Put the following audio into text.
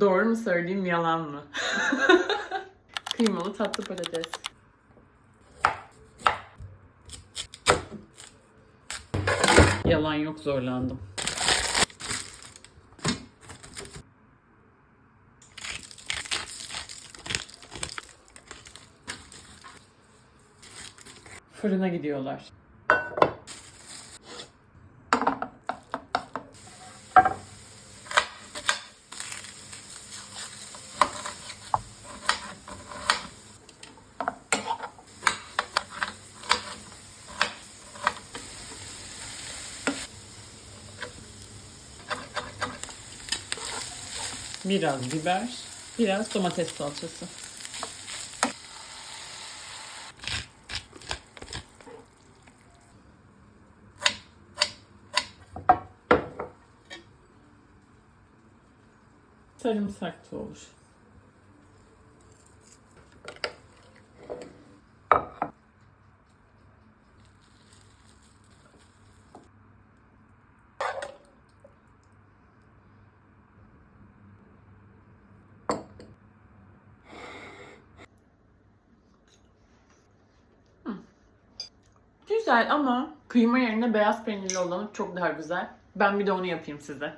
Doğru mu söyleyeyim yalan mı? Kıymalı tatlı patates. Yalan yok zorlandım. Fırına gidiyorlar. Biraz biber, biraz domates salçası. Sarımsak da olur. Güzel ama kıyma yerine beyaz peynirli olanı çok daha güzel. Ben bir de onu yapayım size.